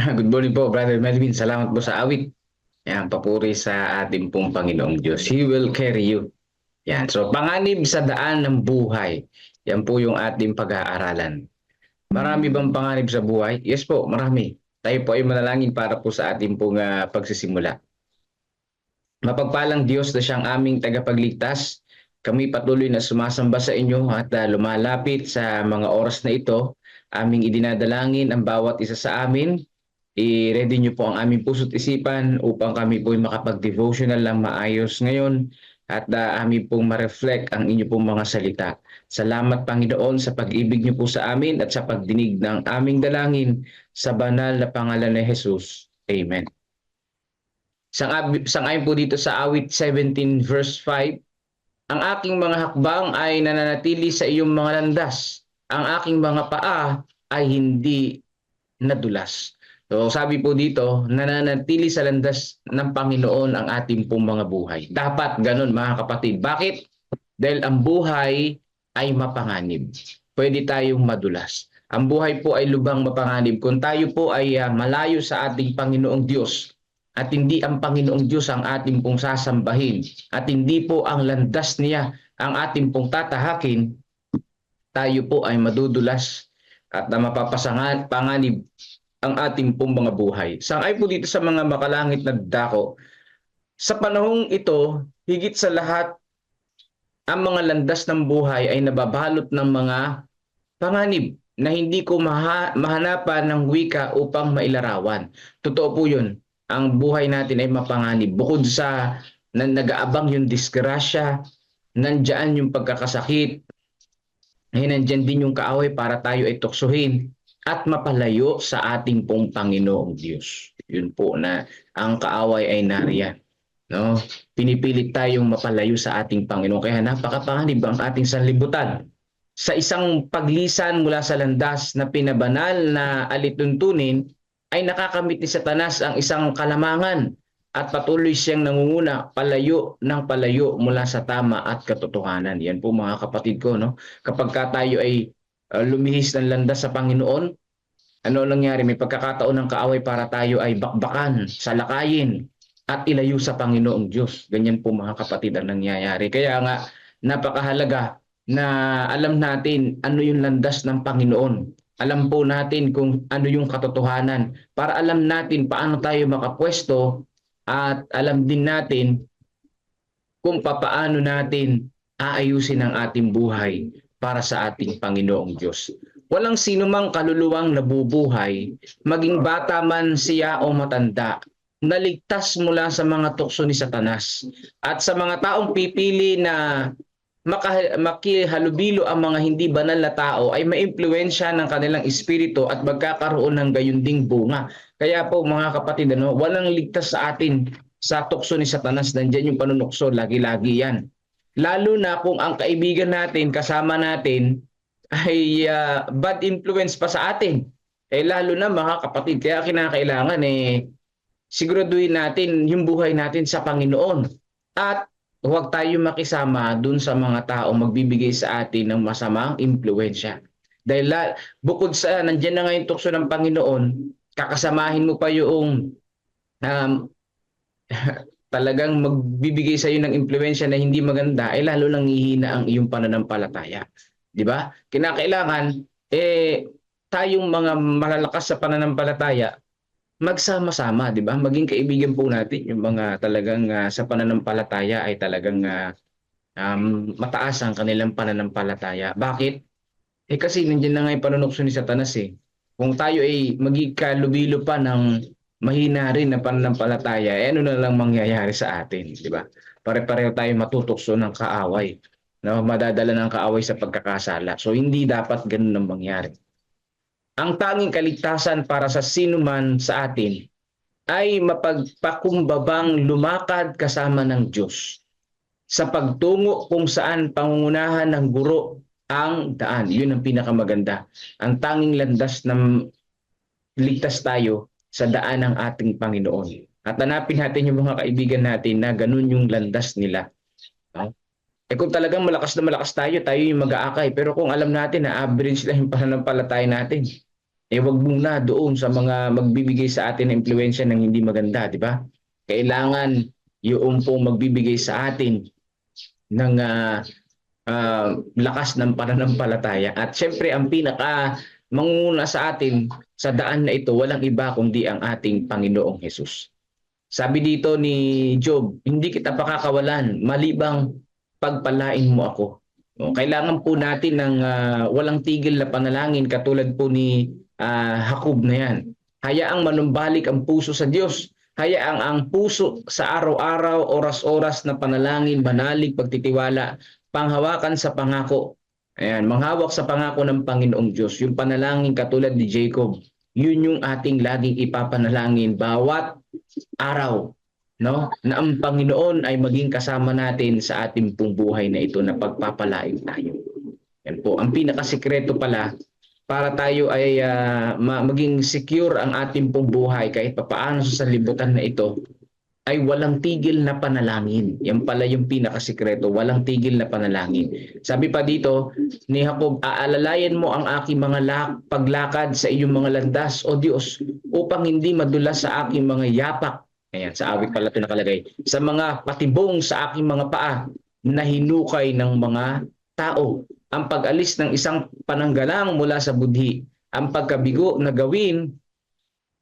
Good morning po, Brother Melvin. Salamat po sa awit. Yan, papuri sa ating pong Panginoong Diyos. He will carry you. Yan. So, panganib sa daan ng buhay. Yan po yung ating pag-aaralan. Marami bang panganib sa buhay? Yes po, marami. Tayo po ay manalangin para po sa ating pong ah, pagsisimula. Mapagpalang Diyos na siyang aming tagapagligtas. Kami patuloy na sumasamba sa inyo at ah, lumalapit sa mga oras na ito. Aming idinadalangin ang bawat isa sa amin i-ready nyo po ang aming puso't isipan upang kami po ay makapag-devotional lang maayos ngayon at uh, amin pong ma-reflect ang inyo pong mga salita. Salamat Panginoon sa pag-ibig niyo po sa amin at sa pagdinig ng aming dalangin sa banal na pangalan ni Jesus. Amen. Sang sangayon po dito sa awit 17 verse 5, ang aking mga hakbang ay nananatili sa iyong mga landas. Ang aking mga paa ay hindi nadulas. So sabi po dito, nananatili sa landas ng Panginoon ang ating pong mga buhay. Dapat ganun mga kapatid. Bakit? Dahil ang buhay ay mapanganib. Pwede tayong madulas. Ang buhay po ay lubang mapanganib. Kung tayo po ay uh, malayo sa ating Panginoong Diyos at hindi ang Panginoong Diyos ang ating pong sasambahin at hindi po ang landas niya ang ating pong tatahakin, tayo po ay madudulas at na mapapasangan panganib ang ating pong mga buhay. Sangay po dito sa mga makalangit na dako, sa panahong ito, higit sa lahat, ang mga landas ng buhay ay nababalot ng mga panganib na hindi ko maha- mahanapan ng wika upang mailarawan. Totoo po yun. Ang buhay natin ay mapanganib. Bukod sa na nag-aabang yung disgrasya, nandyan yung pagkakasakit, ay nandyan din yung kaaway para tayo ay tuksuhin at mapalayo sa ating pong Panginoong Diyos. Yun po na ang kaaway ay nariyan. No? Pinipilit tayong mapalayo sa ating Panginoon. Kaya napakapanganib ang ating sanlibutan. Sa isang paglisan mula sa landas na pinabanal na alituntunin, ay nakakamit ni Satanas ang isang kalamangan at patuloy siyang nangunguna palayo ng palayo mula sa tama at katotohanan. Yan po mga kapatid ko. No? Kapag ka tayo ay uh, lumihis ng landas sa Panginoon, ano nangyari? May pagkakataon ng kaaway para tayo ay bakbakan, salakayin, at ilayo sa Panginoong Diyos. Ganyan po mga kapatid ang nangyayari. Kaya nga, napakahalaga na alam natin ano yung landas ng Panginoon. Alam po natin kung ano yung katotohanan para alam natin paano tayo makapwesto at alam din natin kung papaano natin aayusin ang ating buhay para sa ating Panginoong Diyos. Walang sino mang kaluluwang nabubuhay, maging bata man siya o matanda, naligtas mula sa mga tukso ni Satanas. At sa mga taong pipili na makihalubilo ang mga hindi banal na tao ay maimpluwensya ng kanilang espiritu at magkakaroon ng gayunding bunga. Kaya po mga kapatid, ano, walang ligtas sa atin sa tukso ni Satanas. Nandiyan yung panunukso, lagi-lagi yan. Lalo na kung ang kaibigan natin, kasama natin, ay uh, bad influence pa sa atin. Eh lalo na mga kapatid, kaya kinakailangan eh siguraduhin natin yung buhay natin sa Panginoon. At huwag tayo makisama dun sa mga tao magbibigay sa atin ng masamang impluensya. Dahil la, bukod sa nandiyan na ngayon tukso ng Panginoon, kakasamahin mo pa yung um, talagang magbibigay sa iyo ng impluensya na hindi maganda, ay eh, lalo lang hihina ang iyong pananampalataya. 'Di ba? Kinakailangan eh tayong mga malalakas sa pananampalataya magsama-sama, 'di ba? Maging kaibigan po natin yung mga talagang uh, sa pananampalataya ay talagang uh, um, mataas ang kanilang pananampalataya. Bakit? Eh kasi nandiyan na nga yung panunokso ni Satanas eh. Kung tayo ay magigkalubilo pa ng mahina rin na pananampalataya, eh ano na lang mangyayari sa atin, di ba? Pare-pareho tayo matutokso ng kaaway. No? Madadala ng kaaway sa pagkakasala. So hindi dapat ganun ang mangyari. Ang tanging kaligtasan para sa sino man sa atin ay mapagpakumbabang lumakad kasama ng Diyos sa pagtungo kung saan pangungunahan ng guro ang daan. Yun ang pinakamaganda. Ang tanging landas ng ligtas tayo sa daan ng ating Panginoon. At hanapin natin yung mga kaibigan natin na ganun yung landas nila. No? Eh kung talagang malakas na malakas tayo, tayo yung mag-aakay. Pero kung alam natin na average lang yung pananampalataya natin, eh wag muna doon sa mga magbibigay sa atin ng impluensya ng hindi maganda, di ba? Kailangan yung pong magbibigay sa atin ng ah, ah, lakas ng pananampalataya. At syempre, ang pinaka mangunguna sa atin sa daan na ito, walang iba kundi ang ating Panginoong Hesus. Sabi dito ni Job, hindi kita pakakawalan, malibang pagpalain mo ako. O, Kailangan po natin ng ah, walang tigil na panalangin katulad po ni ah, Jacob na yan. Hayaang manumbalik ang puso sa Diyos. Hayaang ang puso sa araw-araw, oras-oras na panalangin, banalig, pagtitiwala, panghawakan sa pangako. Ayan, manghawak sa pangako ng Panginoong Diyos. Yung panalangin katulad ni Jacob, yun yung ating laging ipapanalangin bawat araw no na ang Panginoon ay maging kasama natin sa ating pong buhay na ito na pagpapalain tayo. Yan po, ang pinakasikreto pala para tayo ay ma- maging secure ang ating pong buhay kahit papaano sa sanlibutan na ito ay walang tigil na panalangin. Yan pala yung pinakasikreto, walang tigil na panalangin. Sabi pa dito ni Jacob, aalalayan mo ang aking mga lak- paglakad sa iyong mga landas, O Diyos, upang hindi madulas sa aking mga yapak. Ayan, sa awit pala ito nakalagay. Sa mga patibong sa aking mga paa na hinukay ng mga tao. Ang pag-alis ng isang pananggalang mula sa budhi. Ang pagkabigo na gawin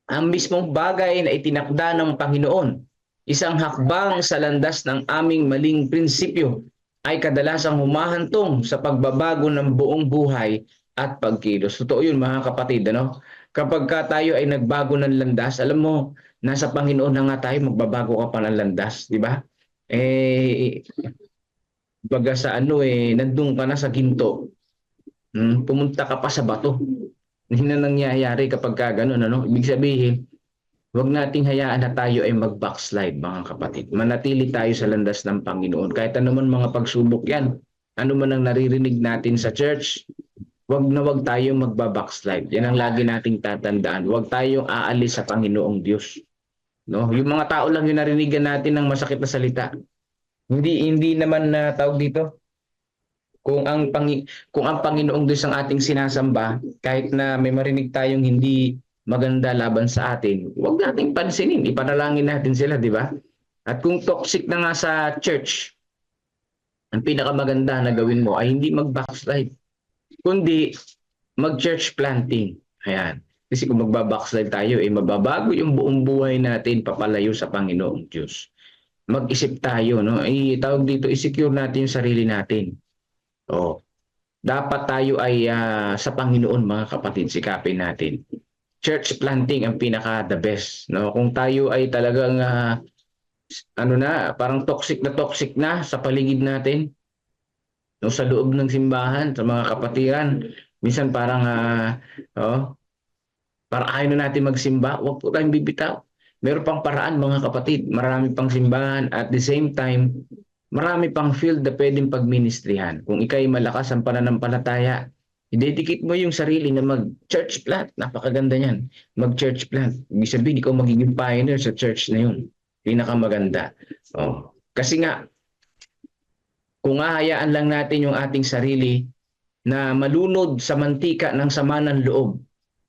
ang mismong bagay na itinakda ng Panginoon. Isang hakbang sa landas ng aming maling prinsipyo ay kadalasang humahantong sa pagbabago ng buong buhay at pagkilos. Totoo yun mga kapatid. Ano? Kapag ka tayo ay nagbago ng landas, alam mo, nasa Panginoon na nga tayo, magbabago ka pa ng landas, di ba? Eh, baga sa ano eh, nandun ka na sa ginto. Hmm, pumunta ka pa sa bato. Hindi na nangyayari kapag ka ganun, ano? Ibig sabihin, Huwag nating hayaan na tayo ay mag-backslide mga kapatid. Manatili tayo sa landas ng Panginoon. Kahit anuman mga pagsubok yan, ano man ang naririnig natin sa church, huwag na huwag tayo magba-backslide. Yan ang lagi nating tatandaan. Huwag tayong aalis sa Panginoong Diyos. No? Yung mga tao lang yung narinigan natin ng masakit na salita. Hindi hindi naman na tawag dito. Kung ang Pangi kung ang Panginoong Diyos ang ating sinasamba, kahit na may marinig tayong hindi maganda laban sa atin, huwag nating pansinin. Ipanalangin natin sila, di ba? At kung toxic na nga sa church, ang pinakamaganda na gawin mo ay hindi mag-backslide, kundi mag-church planting. Ayan. Kasi kung magbabackslide tayo, eh mababago yung buong buhay natin papalayo sa Panginoong Diyos. Mag-isip tayo, no? Ay, tawag dito, i-secure natin yung sarili natin. Oh. Dapat tayo ay ah, sa Panginoon, mga kapatid, sikapin natin church planting ang pinaka the best no? Kung tayo ay talagang ah, ano na parang toxic na toxic na sa paligid natin no? Sa loob ng simbahan sa mga kapatiran minsan parang ah, oh para ayaw na natin magsimba wag po tayong bibitaw. Meron pang paraan mga kapatid marami pang simbahan at the same time marami pang field na pwedeng pagministrihan. Kung ikay malakas ang pananampalataya Idedicate mo yung sarili na mag-church plant. Napakaganda niyan. Mag-church plant. Ibig sabihin, ikaw magiging pioneer sa church na yun. Pinakamaganda. Oh. Kasi nga, kung hahayaan lang natin yung ating sarili na malunod sa mantika ng sama ng loob,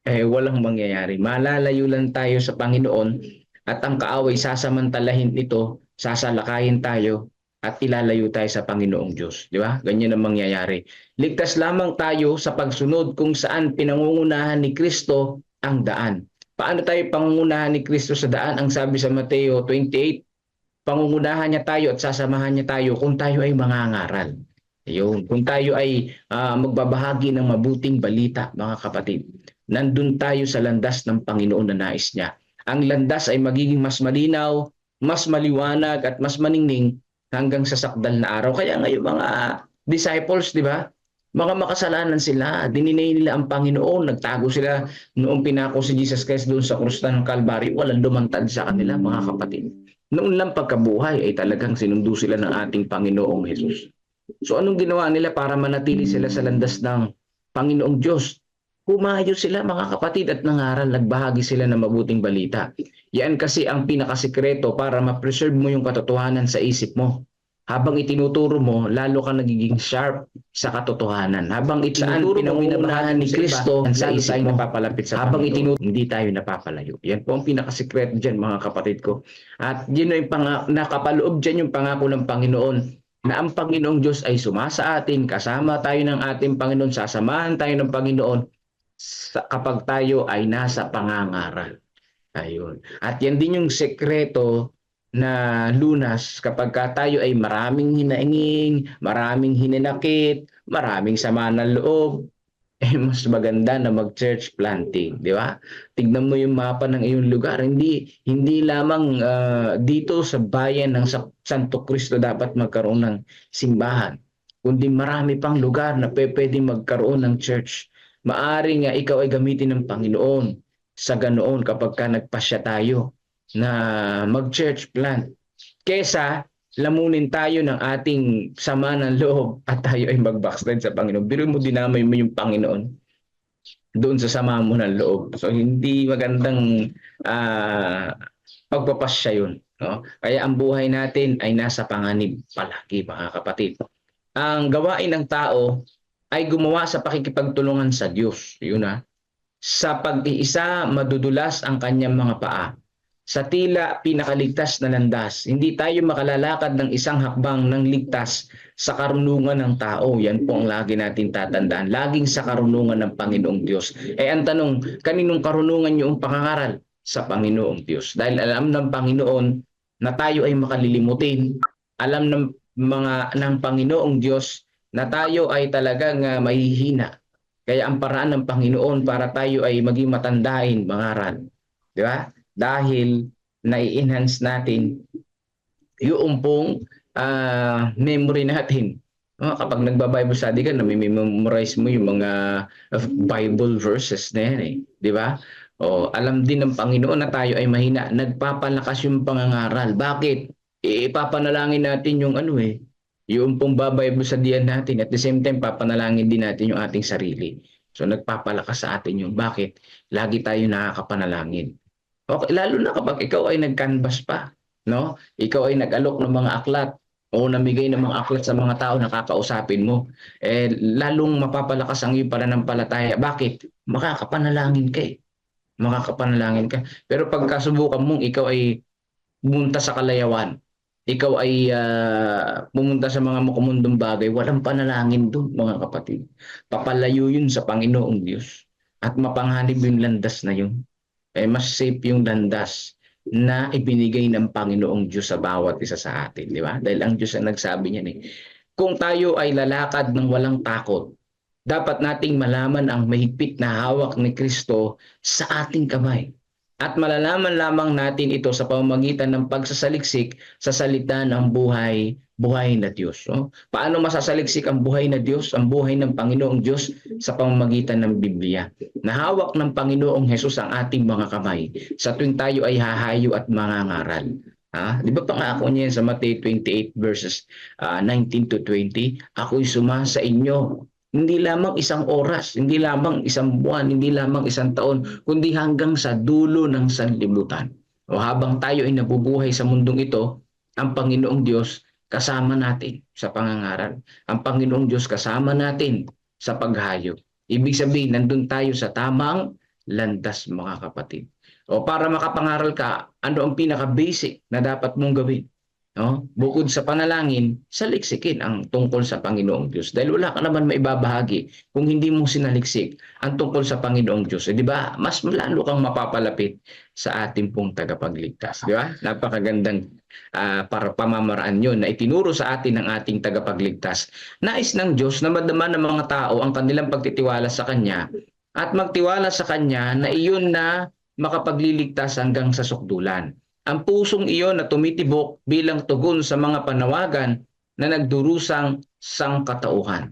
eh walang mangyayari. Malalayo lang tayo sa Panginoon at ang kaaway sasamantalahin ito, sasalakayin tayo at ilalayo tayo sa Panginoong Diyos. Di ba? Ganyan ang mangyayari. Ligtas lamang tayo sa pagsunod kung saan pinangungunahan ni Kristo ang daan. Paano tayo pangungunahan ni Kristo sa daan? Ang sabi sa Mateo 28, pangungunahan niya tayo at sasamahan niya tayo kung tayo ay mangangaral. Ayun. Kung tayo ay ah, magbabahagi ng mabuting balita, mga kapatid, nandun tayo sa landas ng Panginoon na nais niya. Ang landas ay magiging mas malinaw, mas maliwanag at mas maningning hanggang sa sakdal na araw. Kaya ngayon mga disciples, di ba? Mga makasalanan sila, dininay nila ang Panginoon, nagtago sila noong pinako si Jesus Christ doon sa krus ng Calvary, walang lumantad sa kanila mga kapatid. Noon lang pagkabuhay ay talagang sinundo sila ng ating Panginoong Jesus. So anong ginawa nila para manatili sila sa landas ng Panginoong Diyos? Humayo sila mga kapatid at nangaral, nagbahagi sila ng mabuting balita. Yan kasi ang pinakasikreto para ma-preserve mo yung katotohanan sa isip mo. habang itinuturo mo, lalo ka nagiging sharp sa katotohanan. Habang itinuturo mo, pinangungunahan ni Kristo sa isip tayo mo. napapalapit sa Habang itinuturo, hindi tayo napapalayo. Yan po ang pinakasikreto dyan, mga kapatid ko. At yun ay pang, nakapaloob dyan yung pangako ng Panginoon na ang Panginoong Diyos ay sumasa atin, kasama tayo ng ating Panginoon, sasamahan tayo ng Panginoon sa, kapag tayo ay nasa pangangaral. Ayun. At yan din yung sekreto na lunas kapag ka tayo ay maraming hinainging, maraming hinanakit, maraming sama ng loob, eh mas maganda na mag-church planting, di ba? Tignan mo yung mapa ng iyong lugar, hindi hindi lamang ah, dito sa bayan ng Sa- Santo Cristo dapat magkaroon ng simbahan, kundi marami pang lugar na pwedeng magkaroon ng church. Maari nga ikaw ay gamitin ng Panginoon sa ganoon kapag ka nagpasya tayo na mag-church plant. Kesa lamunin tayo ng ating sama ng loob at tayo ay mag-backslide sa Panginoon. Biro mo dinamay mo yung Panginoon doon sa sama mo ng loob. So hindi magandang ah, pagpapasya yun. No? Kaya ang buhay natin ay nasa panganib palagi mga kapatid. Ang gawain ng tao ay gumawa sa pakikipagtulungan sa Diyos. Yun na. Sa pag-iisa, madudulas ang kanyang mga paa. Sa tila pinakaligtas na landas, hindi tayo makalalakad ng isang hakbang ng ligtas sa karunungan ng tao. Yan po ang lagi natin tatandaan. Laging sa karunungan ng Panginoong Diyos. Eh ang tanong, kaninong karunungan yung pangangaral? Sa Panginoong Diyos. Dahil alam ng Panginoon na tayo ay makalilimutin. Alam ng mga ng Panginoong Diyos na tayo ay talagang ah, mahihina. Kaya ang paraan ng Panginoon para tayo ay maging matandain, mangaral. Di ba? Dahil nai-enhance natin yung pong ah, memory natin. No, kapag nagba-Bible study ka, nami-memorize mo yung mga uh, Bible verses na yan eh. Di ba? O, alam din ng Panginoon na tayo ay mahina. Nagpapalakas yung pangangaral. Bakit? Ipapanalangin natin yung ano eh, yung pong babible sa diyan natin. At the same time, papanalangin din natin yung ating sarili. So nagpapalakas sa atin yung bakit lagi tayo nakakapanalangin. Okay, lalo na kapag ikaw ay nag-canvas pa, no? Ikaw ay nag-alok ng mga aklat o namigay ng mga aklat sa mga tao na kakausapin mo, eh lalong mapapalakas ang iyong pananampalataya. Bakit? Makakapanalangin ka eh. Makakapanalangin ka. Pero pagka subukan mong ikaw ay pumunta sa kalayawan, ikaw ay ah, pumunta sa mga makumundong bagay, walang panalangin doon mga kapatid. Papalayo yun sa Panginoong Diyos. At mapanganib yung landas na yun. Eh, mas safe yung landas na ibinigay ng Panginoong Diyos sa bawat isa sa atin. Di ba? Dahil ang Diyos ang nagsabi niyan eh. Kung tayo ay lalakad ng walang takot, dapat nating malaman ang mahigpit na hawak ni Kristo sa ating kamay. At malalaman lamang natin ito sa pamamagitan ng pagsasaliksik sa salita ng buhay, buhay na Diyos. No? Paano masasaliksik ang buhay na Diyos, ang buhay ng Panginoong Diyos sa pamamagitan ng Biblia? Nahawak ng Panginoong Hesus ang ating mga kamay sa tuwing tayo ay hahayo at mangangaral. Ha? Di ba pangako niya yan sa Matthew 28 verses ah, 19 to 20? Ako'y suma sa inyo hindi lamang isang oras, hindi lamang isang buwan, hindi lamang isang taon, kundi hanggang sa dulo ng sanlibutan. O habang tayo ay nabubuhay sa mundong ito, ang Panginoong Diyos kasama natin sa pangangaral. Ang Panginoong Diyos kasama natin sa paghayo. Ibig sabihin, nandun tayo sa tamang landas mga kapatid. O para makapangaral ka, ano ang pinaka-basic na dapat mong gawin? No? Bukod sa panalangin, saliksikin ang tungkol sa Panginoong Diyos. Dahil wala ka naman maibabahagi kung hindi mo sinaliksik ang tungkol sa Panginoong Diyos. Eh, di ba? Mas lalo kang mapapalapit sa ating pong tagapagligtas. Di ba? Napakagandang ah, para pamamaraan yun na itinuro sa atin ng ating tagapagligtas. Nais ng Diyos na madama ng mga tao ang kanilang pagtitiwala sa Kanya at magtiwala sa Kanya na iyon na makapagliligtas hanggang sa sukdulan ang pusong iyon na tumitibok bilang tugon sa mga panawagan na nagdurusang sangkatauhan.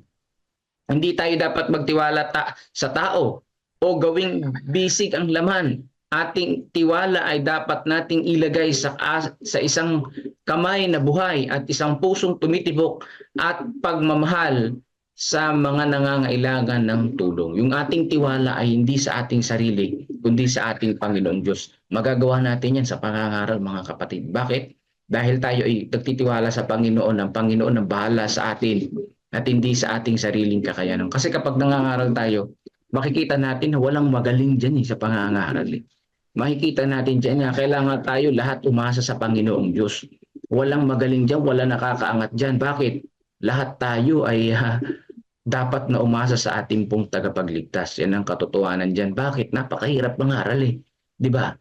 Hindi tayo dapat magtiwala ta- sa tao o gawing bisig ang laman. Ating tiwala ay dapat nating ilagay sa, sa isang kamay na buhay at isang pusong tumitibok at pagmamahal sa mga nangangailangan ng tulong. Yung ating tiwala ay hindi sa ating sarili, kundi sa ating Panginoong Diyos. Magagawa natin yan sa pangangaral mga kapatid. Bakit? dahil tayo ay nagtitiwala sa Panginoon, ang Panginoon ang bahala sa atin at hindi sa ating sariling kakayanan. Kasi kapag nangangaral tayo, makikita natin na walang magaling dyan eh, sa pangangaral. Eh. Makikita natin dyan na kailangan tayo lahat umasa sa Panginoong Diyos. Walang magaling dyan, wala nakakaangat dyan. Bakit? Lahat tayo ay ah, dapat na umasa sa ating pong tagapagligtas. Yan ang katotohanan dyan. Bakit? Napakahirap mangaral eh. Di ba?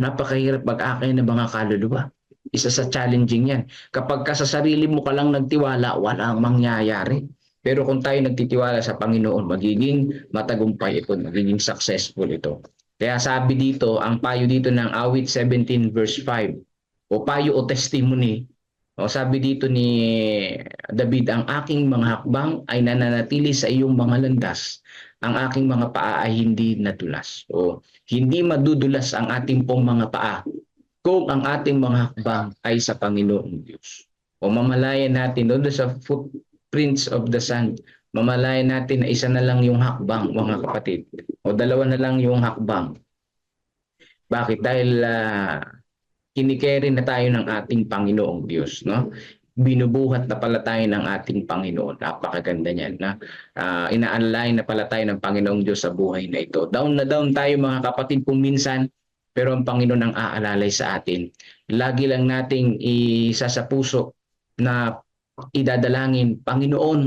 Napakahirap mag-akay ng mga kaluluwa. Isa sa challenging yan. Kapag ka sa sarili mo ka lang nagtiwala, walang mangyayari. Pero kung tayo nagtitiwala sa Panginoon, magiging matagumpay ito, magiging successful ito. Kaya sabi dito, ang payo dito ng awit 17 verse 5, o payo o testimony, o sabi dito ni David, ang aking mga hakbang ay nananatili sa iyong mga landas. Ang aking mga paa ay hindi nadulas. O hindi madudulas ang ating pong mga paa kung ang ating mga hakbang ay sa Panginoong Diyos. O mamalayan natin doon sa footprints of the sun, mamalayan natin na isa na lang yung hakbang, mga kapatid. O dalawa na lang yung hakbang. Bakit? Dahil uh, kinikere na tayo ng ating Panginoong Diyos. No? Binubuhat na pala tayo ng ating Panginoon. Napakaganda niyan. Na, uh, ina-align na pala tayo ng Panginoong Diyos sa buhay na ito. Down na down tayo mga kapatid kung minsan, pero ang Panginoon ang aalalay sa atin. Lagi lang nating isa sa puso na idadalangin, Panginoon,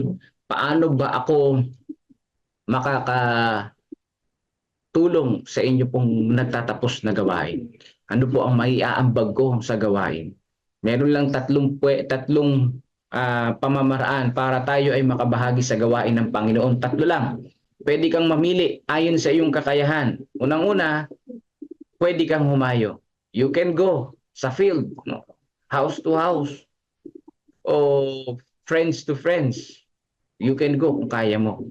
paano ba ako makakatulong sa inyo pong nagtatapos na gawain? Ano po ang maiaambag ko sa gawain? Meron lang tatlong tatlong uh, pamamaraan para tayo ay makabahagi sa gawain ng Panginoon. Tatlo lang. Pwede kang mamili ayon sa iyong kakayahan. Unang-una, pwede kang humayo. You can go sa field, no? house to house, o friends to friends. You can go kung kaya mo.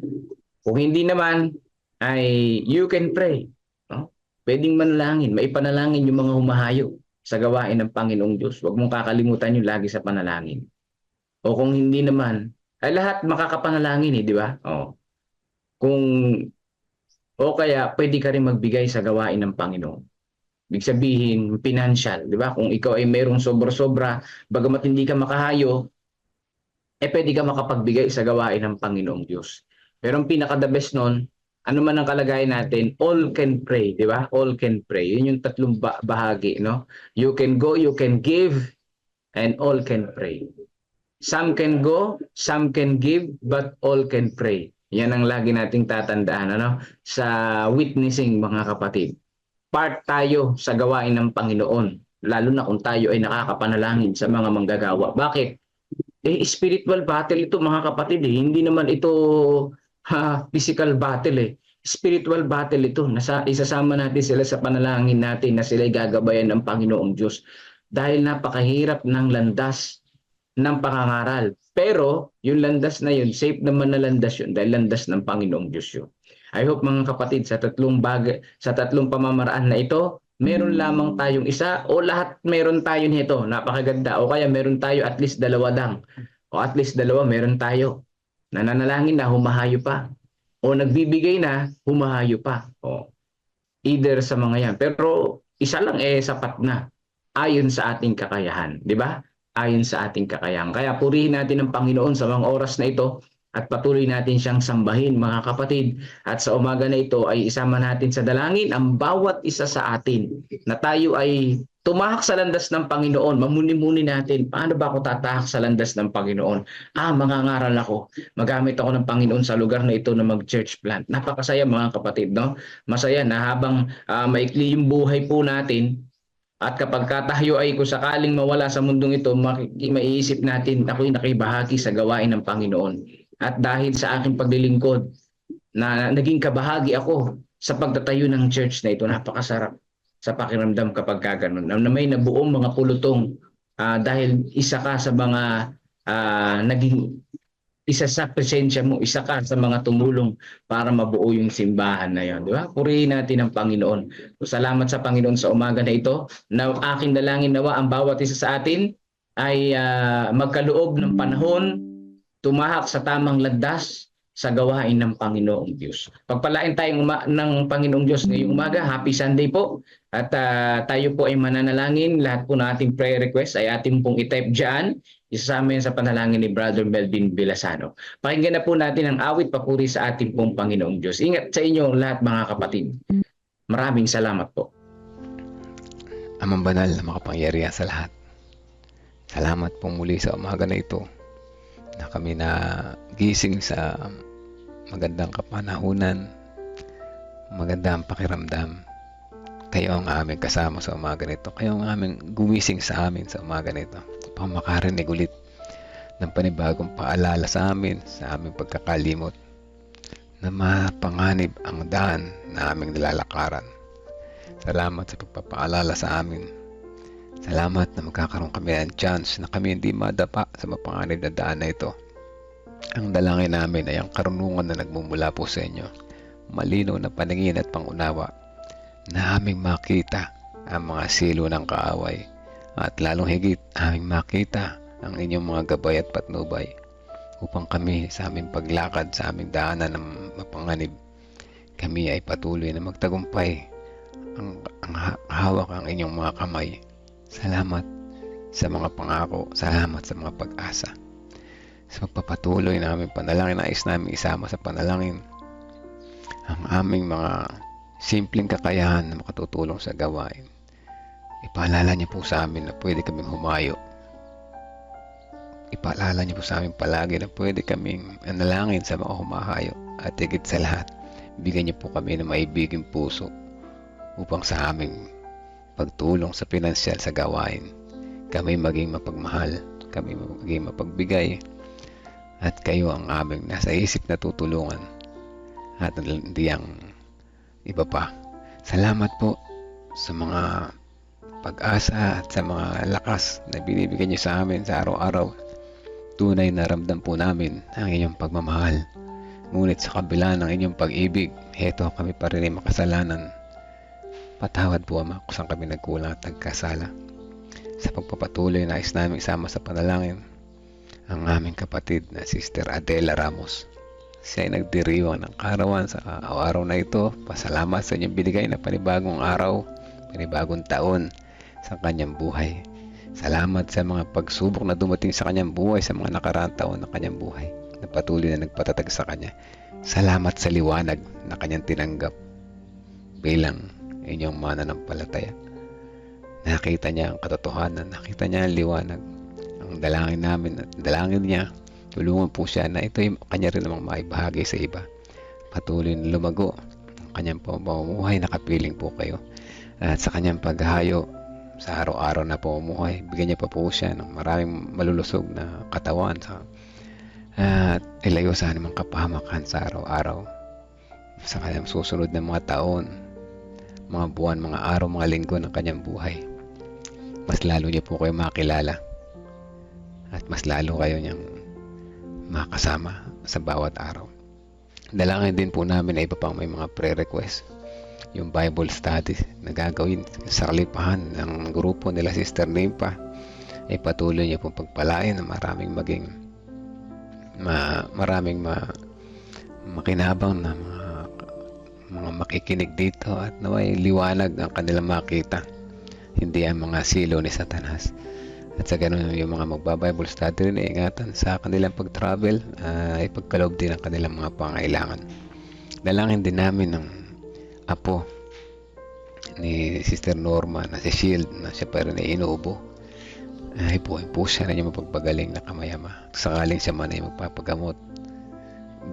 Kung hindi naman, ay you can pray. No? Pwedeng manalangin, maipanalangin yung mga humahayo sa gawain ng Panginoong Diyos. Huwag mong kakalimutan yung lagi sa panalangin. O kung hindi naman, ay lahat makakapanalangin eh, di ba? O. Kung o kaya pwede ka rin magbigay sa gawain ng Panginoon. Ibig sabihin, financial, di ba? Kung ikaw ay mayroong sobra-sobra, bagamat hindi ka makahayo, eh pwede ka makapagbigay sa gawain ng Panginoong Diyos. Pero ang pinaka-the best nun, ano man ang kalagayan natin, all can pray, di ba? All can pray. Yun yung tatlong ba- bahagi, no? You can go, you can give, and all can pray. Some can go, some can give, but all can pray. Yan ang lagi nating tatandaan, ano? Sa witnessing, mga kapatid. Part tayo sa gawain ng Panginoon, lalo na kung tayo ay nakakapanalangin sa mga manggagawa. Bakit? Eh, spiritual battle ito, mga kapatid. Eh. Hindi naman ito ha, physical battle eh. Spiritual battle ito. Nasa, isasama natin sila sa panalangin natin na sila gagabayan ng Panginoong Diyos. Dahil napakahirap ng landas ng pangangaral. Pero yung landas na yun, safe naman na landas yun dahil landas ng Panginoong Diyos yun. I hope mga kapatid sa tatlong bag sa tatlong pamamaraan na ito, meron lamang tayong isa o lahat meron tayo nito. Napakaganda. O kaya meron tayo at least dalawa dang. O at least dalawa meron tayo nananalangin na humahayo pa. O nagbibigay na humahayo pa. O either sa mga yan. Pero isa lang eh sapat na. Ayon sa ating kakayahan di ba? Ayon sa ating kakayahan. Kaya purihin natin ang Panginoon sa mga oras na ito at patuloy natin siyang sambahin mga kapatid. At sa umaga na ito ay isama natin sa dalangin ang bawat isa sa atin na tayo ay tumahak sa landas ng Panginoon, mamuni-muni natin, paano ba ako tatahak sa landas ng Panginoon? Ah, mangangaral ako. Magamit ako ng Panginoon sa lugar na ito na mag-church plant. Napakasaya mga kapatid, no? Masaya na habang uh, maikli yung buhay po natin, at kapag katayo ay kung sakaling mawala sa mundong ito, maiisip natin, ako'y nakibahagi sa gawain ng Panginoon. At dahil sa aking paglilingkod, na naging kabahagi ako sa pagtatayo ng church na ito, napakasarap sa pakiramdam kapag kaganon. Na may nabuong mga pulutong uh, dahil isa ka sa mga uh, naging isa sa presensya mo, isa ka sa mga tumulong para mabuo yung simbahan na yon, di ba? Purihin natin ang Panginoon. So, salamat sa Panginoon sa umaga na ito. Na aking dalangin nawa ang bawat isa sa atin ay uh, magkaloob ng panahon, tumahak sa tamang landas sa gawain ng Panginoong Diyos. Pagpalain tayong uma- ng Panginoong Diyos ngayong umaga. Happy Sunday po. At ah, tayo po ay mananalangin. Lahat po ng ating prayer request ay ating pong itype dyan. Isasama yan sa panalangin ni Brother Melvin Vilasano. Pakinggan na po natin ang awit papuri sa ating pong Panginoong Diyos. Ingat sa inyo lahat mga kapatid. Maraming salamat po. Amang banal na makapangyarihan sa lahat. Salamat po muli sa umaga na ito na kami na gising sa magandang kapanahunan, magandang pakiramdam. Kayo ang aming kasama sa umaga nito. Kayo ang aming gumising sa amin sa umaga nito. Upang makarinig ulit ng panibagong paalala sa amin, sa aming pagkakalimot na mapanganib ang daan na aming nilalakaran. Salamat sa pagpapaalala sa amin. Salamat na magkakaroon kami ng chance na kami hindi madapa sa mapanganib na daan na ito. Ang dalangin namin ay ang karunungan na nagmumula po sa inyo. Malinaw na paningin at pangunawa na aming makita ang mga silo ng kaaway at lalong higit aming makita ang inyong mga gabay at patnubay upang kami sa aming paglakad sa aming daanan ng mapanganib kami ay patuloy na magtagumpay ang, ang ha- hawak ang inyong mga kamay. Salamat sa mga pangako. Salamat sa mga pag-asa. Sa pagpapatuloy na aming panalangin, nais namin isama sa panalangin ang aming mga simpleng kakayahan na makatutulong sa gawain. Ipaalala niyo po sa amin na pwede kaming humayo. Ipaalala niyo po sa amin palagi na pwede kaming analangin sa mga humahayo. At higit sa lahat, bigyan niyo po kami ng maibiging puso upang sa aming pagtulong sa pinansyal sa gawain, kami maging mapagmahal, kami maging mapagbigay, at kayo ang aming nasa isip na tutulungan at hindi ang iba pa. Salamat po sa mga pag-asa at sa mga lakas na binibigyan niyo sa amin sa araw-araw. Tunay na ramdam po namin ang inyong pagmamahal. Ngunit sa kabila ng inyong pag-ibig, heto kami pa rin ay makasalanan Patawad po Ama kung saan kami nagkulang at nagkasala. Sa pagpapatuloy nais namin isama sa panalangin ang aming kapatid na Sister Adela Ramos. Siya ay nagdiriwang ng karawan sa araw na ito. Pasalamat sa inyong binigay na panibagong araw, panibagong taon sa kanyang buhay. Salamat sa mga pagsubok na dumating sa kanyang buhay sa mga nakaraang taon ng kanyang buhay na patuloy na nagpatatag sa kanya. Salamat sa liwanag na kanyang tinanggap bilang inyong mananampalataya. Nakita niya ang katotohanan, nakita niya ang liwanag. Ang dalangin namin dalangin niya, tulungan po siya na ito ay kanya rin namang maibahagi sa iba. Patuloy na lumago ang kanyang pamumuhay, nakapiling po kayo. At sa kanyang paghahayo sa araw-araw na pamumuhay, bigyan niya pa po siya ng maraming malulusog na katawan sa at ilayo sa anumang kapahamakan sa araw-araw sa kanyang susunod na mga taon mga buwan, mga araw, mga linggo ng kanyang buhay. Mas lalo niya po kayo makilala at mas lalo kayo niyang makasama sa bawat araw. Dalangin din po namin na iba pang may mga prayer request. Yung Bible studies na gagawin sa kalipahan ng grupo nila Sister Nimpa ay patuloy niya pong pagpalain na maraming maging ma, maraming ma, makinabang na mga mga makikinig dito at naway liwanag ang kanilang makita hindi ang mga silo ni Satanas at sa ganun yung mga magba-Bible study rin ingatan sa kanilang pag-travel uh, ay pagkaloob din ang kanilang mga pangailangan dalangin din namin ng apo ni Sister Norma na si Shield na siya pa rin ay inuubo. Ay po, ay po siya na niya mapagpagaling na kamayama. Sakaling siya man ay magpapagamot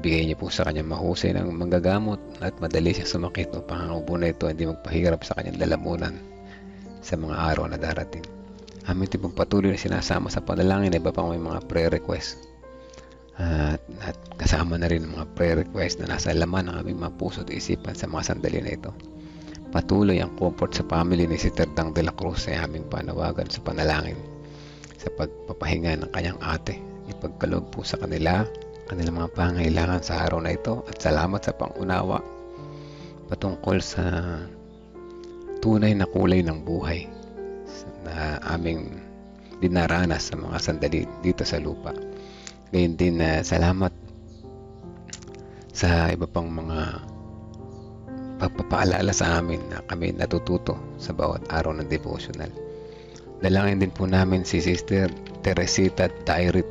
bigay niyo po sa kanya mahusay ng manggagamot at madali siya sumakit upang ang ubo na ito hindi magpahirap sa kanyang lalamunan sa mga araw na darating. Amin din pong patuloy na sinasama sa panalangin na iba pang may mga prayer request. At, at kasama na rin mga prayer request na nasa laman ng aming mga puso at isipan sa mga sandali na ito. Patuloy ang comfort sa family ni Sister Dang de la Cruz sa aming panawagan sa panalangin sa pagpapahinga ng kanyang ate. Ipagkaloob po sa kanila kanilang mga pangailangan sa araw na ito at salamat sa pangunawa patungkol sa tunay na kulay ng buhay na aming dinaranas sa mga sandali dito sa lupa. Gayun din na uh, salamat sa iba pang mga pagpapaalala sa amin na kami natututo sa bawat araw ng devotional. Dalangin din po namin si Sister Teresita Tairit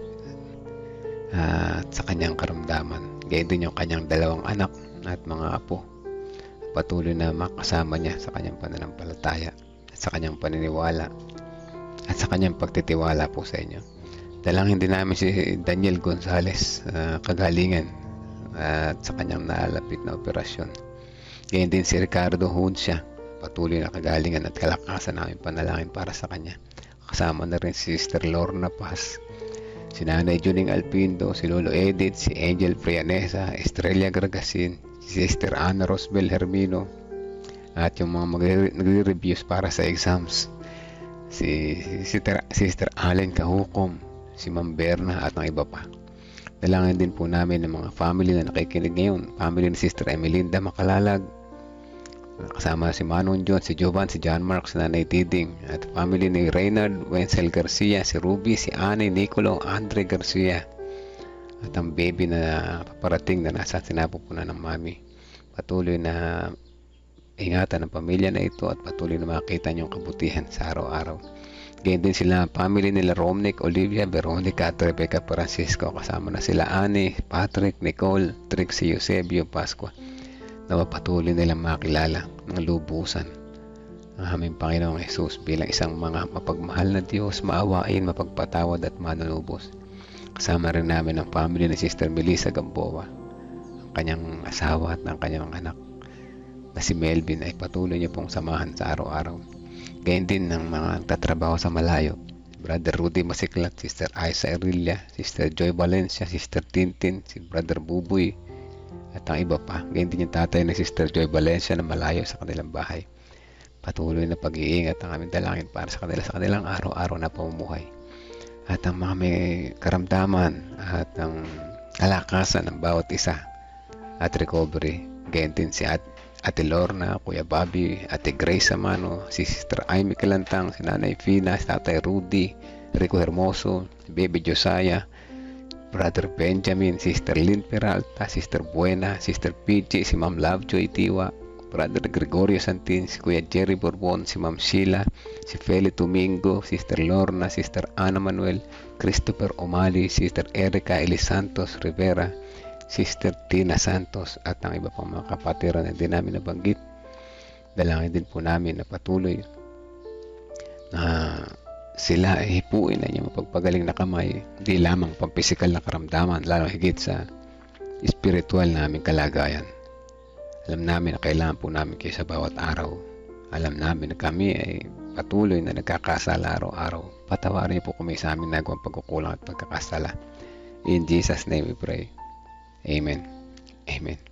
at sa kanyang karamdaman. Gayun din yung kanyang dalawang anak at mga apo. Patuloy na makasama niya sa kanyang pananampalataya at sa kanyang paniniwala at sa kanyang pagtitiwala po sa inyo. Dalangin din namin si Daniel Gonzales ah, kagalingan at sa kanyang nalapit na operasyon. Ganyan din si Ricardo Hunsya, patuloy na kagalingan at kalakasan namin panalangin para sa kanya. Kasama na rin si Sister Lorna Paz, si Nanay Juning Alpindo, si Lolo Edith, si Angel Prianesa, Estrella Gargasin, si Sister Ana Rosbel Hermino, at yung mga magre- nagre-reviews para sa exams, si Sister, Sister Allen Kahukom, si Ma'am Berna at ang iba pa. Dalangin din po namin ng mga family na nakikinig ngayon. Family ni Sister Emelinda Makalalag, kasama si Manon John, si Jovan, si John Mark, si Nanay Tiding, at family ni Reynard Wenzel Garcia, si Ruby, si Annie, Nicolo, Andre Garcia, at ang baby na paparating na nasa sinapupunan ng mami. Patuloy na ingatan ng pamilya na ito at patuloy na makita niyong kabutihan sa araw-araw. Ganyan din sila family nila Romnick, Olivia, Veronica at Rebecca Francisco. Kasama na sila Annie, Patrick, Nicole, Trixie, Eusebio, Pascua na mapatuloy nilang makilala ng lubusan ang aming Panginoong Yesus bilang isang mga mapagmahal na Diyos, maawain, mapagpatawad at manunubos. Kasama rin namin ang family ni Sister Melissa Gamboa, ang kanyang asawa at ang kanyang anak na si Melvin ay patuloy niya pong samahan sa araw-araw. Gayun din ng mga nagtatrabaho sa malayo. Brother Rudy Masiklat, Sister Isa Erilla, Sister Joy Valencia, Sister Tintin, si Brother Buboy, at ang iba pa. Gayun din yung tatay ni Sister Joy Valencia na malayo sa kanilang bahay. Patuloy na pag-iingat ang aming dalangin para sa kanila sa kanilang araw-araw na pamumuhay. At ang mga may karamdaman at ang kalakasan ng bawat isa at recovery. Gayun din si At Ate Lorna, Kuya Bobby, Ate Grace Amano, si Sister Amy Kalantang, si Nanay Fina, si Tatay Rudy, Rico Hermoso, Baby Josiah, Brother Benjamin, Sister Lynn Peralta, Sister Buena, Sister PJ, si Ma'am Lovejoy Tiwa, Brother Gregorio Santin, si Kuya Jerry Bourbon, si Ma'am Sheila, si Feli Domingo, Sister Lorna, Sister Ana Manuel, Christopher Omali, Sister Erica Eli Santos Rivera, Sister Tina Santos at ang iba pang mga kapatiran na hindi namin nabanggit. Dalangin din po namin na patuloy na sila ay hipuin na niya mapagpagaling na kamay, hindi lamang pang physical na karamdaman, lalo higit sa spiritual naming kalagayan. Alam namin na kailangan po namin kayo sa bawat araw. Alam namin na kami ay patuloy na nagkakasala araw-araw. Patawarin niyo po kami sa aming nagawang pagkukulang at pagkakasala. In Jesus' name we pray. Amen. Amen.